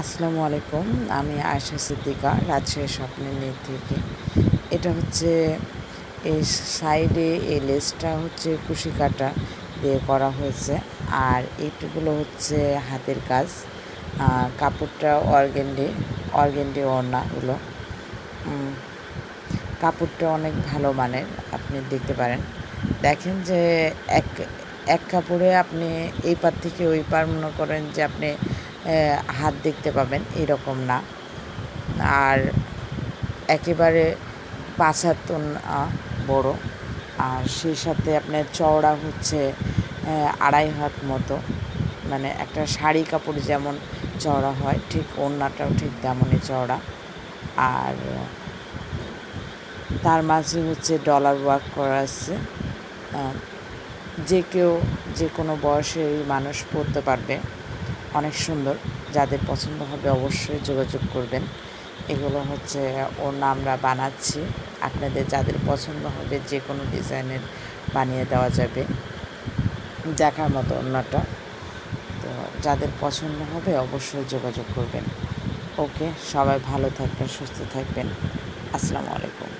আসসালামু আলাইকুম, আমি আয়শা সিদ্দিকা রাজশাহী স্বপ্নের থেকে। এটা হচ্ছে, এই সাইডে এই লেসটা হচ্ছে কুশি কাটা দিয়ে করা হয়েছে। আর এইটুকুলো হচ্ছে হাতের কাজ। কাপড়টা অর্গেন্ডি অর্গেন্ডি ওড়নাগুলো। কাপড়টা অনেক ভালো মানের, আপনি দেখতে পারেন। দেখেন যে এক এক কাপড়ে আপনি এই পার থেকে ওই পার মনে করেন যে আপনি হাত দেখতে পাবেন, এরকম না। আর একেবারে পাঁচ হাত বড়। আর সেই সাথে আপনার চওড়া হচ্ছে আড়াই হাত মতো। মানে একটা শাড়ি কাপড় যেমন চওড়া হয়, ঠিক ওড়নাটাও ঠিক তেমনই চওড়া। আর তার মাঝে হচ্ছে ডলার ওয়ার্ক করা আছে। যে কেউ যে কোনো বয়সের মানুষ পড়তে পারবে। অনেক সুন্দর। যাদের পছন্দ হবে অবশ্যই যোগাযোগ করবেন। এগুলো হচ্ছে ওড়না আমরা বানাচ্ছি। আপনাদের যাদের পছন্দ হবে যে কোনো ডিজাইনের বানিয়ে দেওয়া যাবে। দেখার মতো ওড়নাটা তো যাদের পছন্দ হবে অবশ্যই যোগাযোগ করবেন। ওকে, সবাই ভালো থাকবেন, সুস্থ থাকবেন। আসসালামু আলাইকুম।